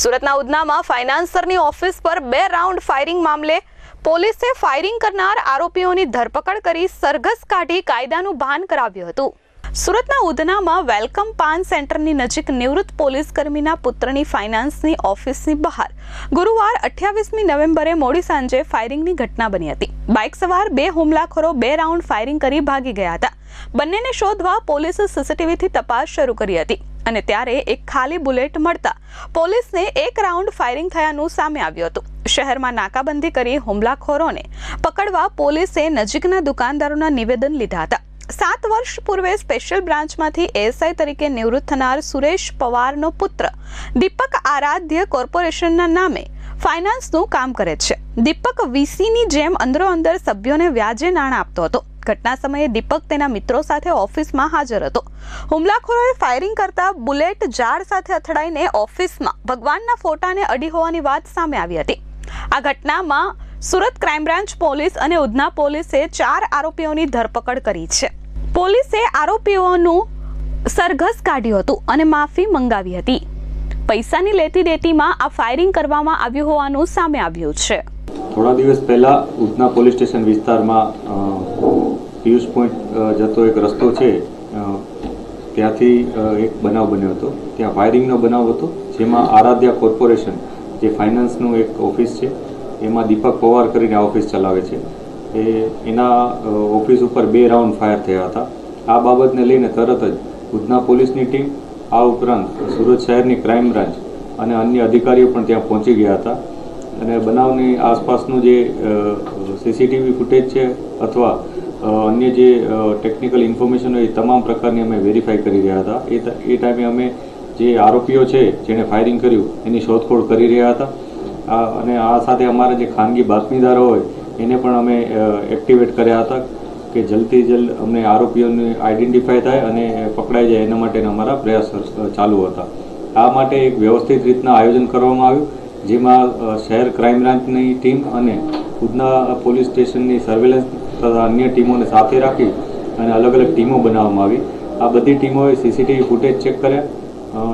સુરતના ઉધનામાં ફાઇનાન્સરની ઓફિસ પર બે રાઉન્ડ ફાયરિંગ મામલે પોલીસે ફાયરિંગ કરનાર આરોપીઓની ધરપકડ કરી સરઘસ કાઢી કાયદાનું ભાન કરાવ્યું હતું. સુરતના ઉધનામાં વેલકમ પાન સેન્ટરની નજીક નિવૃત્ત પોલીસ કર્મીના પુત્રની ફાઇનાન્સની ઓફિસની બહાર ગુરુવાર અઠ્યાવીસમી નવેમ્બરે મોડી સાંજે ફાયરિંગની ઘટના બની હતી. બાઇક સવાર, બે હુમલાખોરો, બે રાઉન્ડ ફાયરિંગ કરી ભાગી ગયા હતા. બંનેને શોધવા પોલીસે સીસીટીવીથી તપાસ શરૂ કરી હતી. અને ત્યારે એક ખાલી બુલેટ મળતા પોલીસને એક રાઉન્ડ ફાયરિંગ થયાનું સામે આવ્યું હતું. શહેરમાં નાકાબંધી કરી હુમલાખોરોને પકડવા પોલીસે નજીકના દુકાનદારોના નિવેદન લીધા હતા. સાત વર્ષ પૂર્વે સ્પેશિયલ બ્રાન્ચમાંથી એએસઆઈ તરીકે નિવૃત્ત થનાર સુરેશ પવારનો પુત્ર દીપક આરાધ્ય કોર્પોરેશનના નામે ફાઇનાન્સનું કામ કરે છે. દીપક વીસીની જેમ અંદરો અંદર સભ્યોને વ્યાજે નાણાં આપતો હતો. ઘટના સમયે દીપક તેના મિત્રો સાથે ઓફિસમાં હાજર હતો. હુમલાખોરોએ ફાયરિંગ કરતા બુલેટ ઝાડ સાથે અથડાઈને ઓફિસમાં ભગવાનના ફોટાને અડી હોવાની વાત સામે આવી હતી. આ ઘટનામાં સુરત ક્રાઇમ બ્રાન્ચ પોલીસ અને ઉધના પોલીસે ચાર આરોપીઓની ધરપકડ કરી છે. પોલીસે આરોપીઓનું સરઘસ કાઢ્યું હતું અને માફી મંગાવી હતી. પૈસાની લેતી દેતીમાં આ ફાયરિંગ કરવામાં આવ્યું હોવાનું સામે આવ્યું છે. થોડા દિવસ પહેલા ઉધના પોલીસ સ્ટેશન વિસ્તારમાં પિયુષ પોઈન્ટ જતો એક રસ્તો છે ત્યાંથી એક બનાવ બન્યો હતો. ત્યાં ફાયરિંગનો બનાવ હતો, જેમાં આરાધ્યા કોર્પોરેશન, જે ફાઇનાન્સનું એક ઓફિસ છે, એમાં દીપક પવાર કરીને આ ઓફિસ ચલાવે છે. એ, એના ઓફિસ ઉપર બે રાઉન્ડ ફાયર થયા હતા. આ બાબતને લઈને તરત જ ઉધના પોલીસની ટીમ, આ ઉપરાંત સુરત શહેરની ક્રાઇમ બ્રાન્ચ અને અન્ય અધિકારીઓ પણ ત્યાં પહોંચી ગયા હતા. અને બનાવની આસપાસનું જે સીસીટીવી ફૂટેજ છે અથવા અન્ય જે ટેકનિકલ ઇન્ફોર્મેશન હોય એ તમામ પ્રકારની અમે વેરીફાઈ કરી રહ્યા હતા. એ એ ટાઈમે અમે જે આરોપીઓ છે, જેણે ફાયરિંગ કર્યું, એની શોધખોળ કરી રહ્યા હતા. અને આ સાથે અમારા જે ખાનગી બાતમીદારો હોય, એને પણ અમે એક્ટિવેટ કર્યા હતા કે જલ્દથી જલ્દ અમને આરોપીઓને આઈડેન્ટિફાય થાય અને પકડાઈ જાય એના માટેના અમારા પ્રયાસ ચાલુ હતા. આ માટે એક વ્યવસ્થિત રીતના આયોજન કરવામાં આવ્યું. જેમાં શહેર ક્રાઇમ બ્રાન્ચની ટીમ અને ઉધના પોલીસ સ્ટેશનની સર્વેલન્સ તથા અન્ય ટીમોને સાથે રાખી અને અલગ અલગ ટીમો બનાવવામાં આવી. આ બધી ટીમોએ સીસીટીવી ફૂટેજ ચેક કર્યા.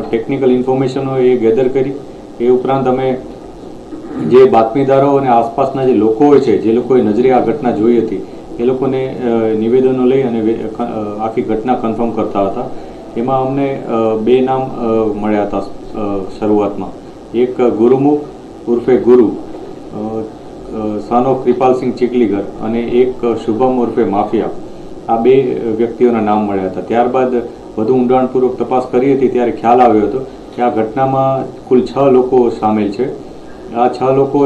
ટેકનિકલ ઇન્ફોર્મેશનો એ ગેધર કરી. એ ઉપરાંત અમે જે બાતમીદારો અને આસપાસના જે લોકો હોય છે, જે લોકોએ નજરે આ ઘટના જોઈ હતી, એ લોકોને નિવેદનો લઈ અને આખી ઘટના કન્ફર્મ કરતા હતા. એમાં અમને બે નામ મળ્યા હતા શરૂઆતમાં. એક ગુરુમુખ ઉર્ફે ગુરુ સાનો કૃપાલસિંહ ચીકલીગર અને એક શુભમ ઉર્ફે માફિયા. આ બે વ્યક્તિઓના નામ મળ્યા હતા. ત્યારબાદ વધુ ઊંડાણપૂર્વક તપાસ કરી હતી, ત્યારે ખ્યાલ આવ્યો હતો કે આ ઘટનામાં કુલ છ લોકો સામેલ છે. આ છ લોકો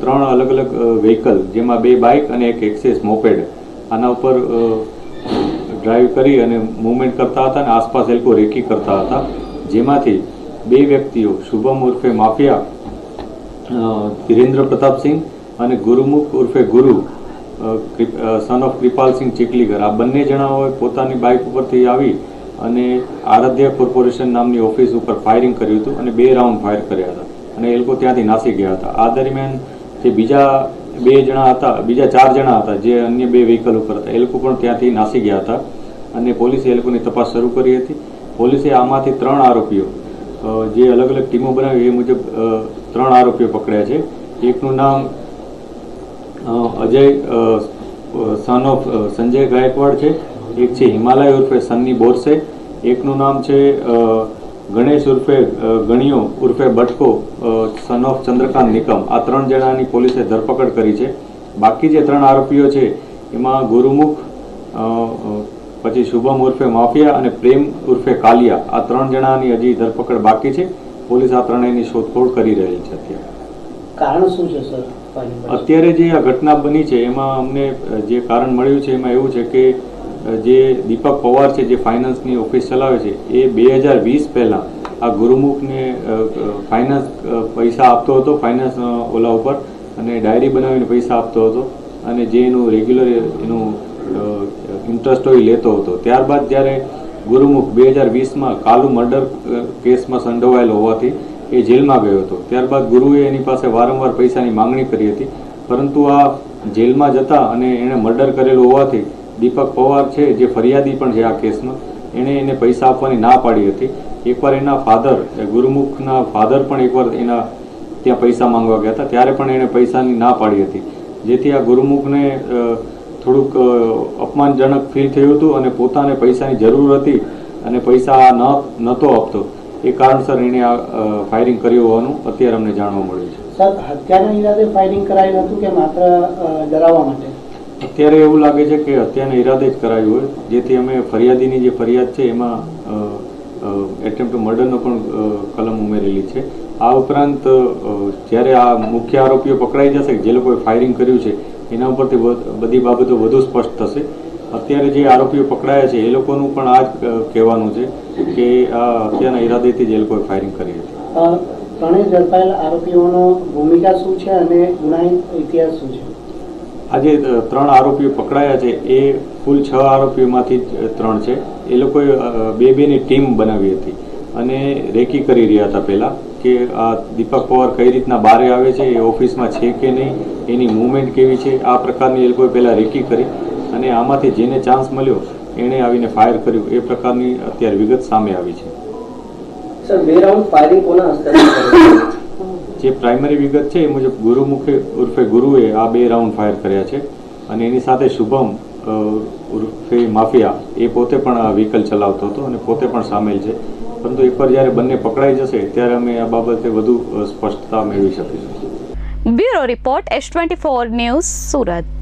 ત્રણ અલગ અલગ વ્હીકલ જેમાં બે બાઇક અને એક એક્સેસ મોપેડ આના ઉપર ડ્રાઈવ કરી અને મૂવમેન્ટ કરતા હતા અને આસપાસ એ લોકો રેકી કરતા હતા. જેમાંથી બે વ્યક્તિઓ, શુભમ ઉર્ફે માફિયા ધીરેન્દ્ર પ્રતાપસિંહ અને ગુરુમુખ ઉર્ફે ગુરુ સન ઓફ કૃપાલસિંહ ચીકલીગર આ બંને જણાઓએ પોતાની બાઇક ઉપરથી આવી અને આરાધ્ય કોર્પોરેશન નામની ઓફિસ ઉપર ફાયરિંગ કર્યું હતું અને બે રાઉન્ડ ફાયર કર્યા હતા. અને એ લોકો ત્યાંથી નાસી ગયા હતા. આ દરમિયાન જે બીજા બે જણા હતા, બીજા ચાર જણા હતા, જે અન્ય બે વ્હીકલ ઉપર હતા, એ લોકો પણ ત્યાંથી નાસી ગયા હતા અને પોલીસે એ લોકોની તપાસ શરૂ કરી હતી. પોલીસે આમાંથી ત્રણ આરોપીઓ જે અલગ અલગ ટીમો બનાવી એ મુજબ ત્રણ આરોપીઓ પકડ્યા છે. એકનું નામ અજય સન ઓફ સંજય ગાયકવાડ છે. એક છે હિમાલય ઉર્ફે સન્ની બોરસે. એકનું નામ છે ગણેશ ઉર્ફે ગણિયો ઉર્ફે બટકો સન ઓફ ચંદ્રકાંત નિકમ. આ ત્રણ જણાની પોલીસે ધરપકડ કરી છે. બાકી જે ત્રણ આરોપીઓ છે, એમાં ગુરુમુખ પછી શુભમ ઉર્ફે માફિયા અને પ્રેમ ઉર્ફે કાલિયા આ ત્રણ જણાની હજી ધરપકડ બાકી છે. પોલીસ આ ત્રણેયની શોધખોળ કરી રહેલી છે અત્યારે. કારણ શું છે સર? અત્યારે જે આ ઘટના બની છે એમાં અમને જે કારણ મળ્યું છે એમાં એવું છે કે જે દીપક પવાર છે જે ફાઇનાન્સની ઓફિસ ચલાવે છે એ બે હજાર વીસ પહેલાં આ ગુરુમુખને ફાઇનાન્સ પૈસા આપતો હતો ફાઇનાન્સ ઓલા ઉપર અને ડાયરી બનાવીને પૈસા આપતો હતો અને જે એનું રેગ્યુલર એનું ઇન્ટરેસ્ટ હોય લેતો હતો. ત્યારબાદ જ્યારે ગુરુમુખ બે હજાર વીસમાં કાલુ મર્ડર કેસમાં સંડોવાયેલો હોવાથી એ જેલમાં ગયો હતો. ત્યારબાદ ગુરુએ એની પાસે વારંવાર પૈસાની માંગણી કરી હતી. પરંતુ આ જેલમાં જતા અને એણે મર્ડર કરેલું હોવાથી દીપક પવાર છે, જે ફરિયાદી પણ છે આ કેસમાં, એણે એને પૈસા આપવાની ના પાડી હતી. એકવાર એના ફાધર ગુરુમુખના ફાધર પણ એકવાર એના ત્યાં પૈસા માંગવા ગયા હતા. ત્યારે પણ એણે પૈસાની ના પાડી હતી. જેથી આ ગુરુમુખને થોડુંક અપમાનજનક ફીલ થયું હતું અને પોતાને પૈસાની જરૂર હતી અને પૈસા ન નહોતો આપતો. એ કારણસર એણે આ ફાયરિંગ કર્યું હોવાનું અત્યારે અમને જાણવા મળ્યું છે. સર હત્યાના ઈરાદે ફાયરિંગ કરાયું હતું કે માત્ર ડરાવવા માટે? અત્યારે એવું લાગે છે કે હત્યાના ઈરાદે જ કરાયું હોય. જેથી અમે ફરિયાદીની જે ફરિયાદ છે એમાં એટેમ્પ્ટ મર્ડરનો પણ કલમ ઉમેરેલી છે. આ ઉપરાંત જ્યારે આ મુખ્ય આરોપીઓ પકડાઈ જશે જે લોકોએ ફાયરિંગ કર્યું છે એના ઉપરથી બધી બાબતો વધુ સ્પષ્ટ થશે. અત્યારે જે આરોપીઓ પકડાયા છે એ લોકોનું પણ આ જ કહેવાનું છે કે આ હત્યાના ઈરાદેથી જ એ લોકોએ ફાયરિંગ કરી હતી. ત્રણેય ઝડપાયેલ આરોપીઓનો ભૂમિકા શું છે અને ગુનાહિત ઇતિહાસ શું છે? આજે ત્રણ આરોપીઓ પકડાયા છે એ કુલ છ આરોપીઓમાંથી ત્રણ છે. એ લોકોએ બે બેની ટીમ બનાવી હતી. અને રેકી કરી રહ્યા હતા પહેલાં કે આ દીપક પવાર કઈ રીતના બારે આવે છે એ ઓફિસમાં છે કે નહીં એની મૂવમેન્ટ કેવી છે આ પ્રકારની એ લોકોએ પહેલાં રેકી કરી અને આમાંથી જેને ચાન્સ મળ્યો એણે આવીને ફાયર કર્યું. એ પ્રકારની અત્યારે વિગત સામે આવી છે. સર બે રાઉન્ડ ફાયરિંગ કોના હસ્તે જે પ્રાઇમરી વિગત છે એ મુજબ ગુરુમુખે ઉર્ફે ગુરુએ આ બે રાઉન્ડ ફાયર કર્યા છે અને એની સાથે શુભમ ઉર્ફે માફિયા એ પોતે પણ આ વ્હીકલ ચલાવતો હતો અને પોતે પણ સામેલ છે. પરંતુ એકવાર જ્યારે બંને પકડાઈ જશે, ત્યારે અમે આ બાબતે વધુ સ્પષ્ટતા મેળવી શકીશું. Bureau report, S twenty four news Surat.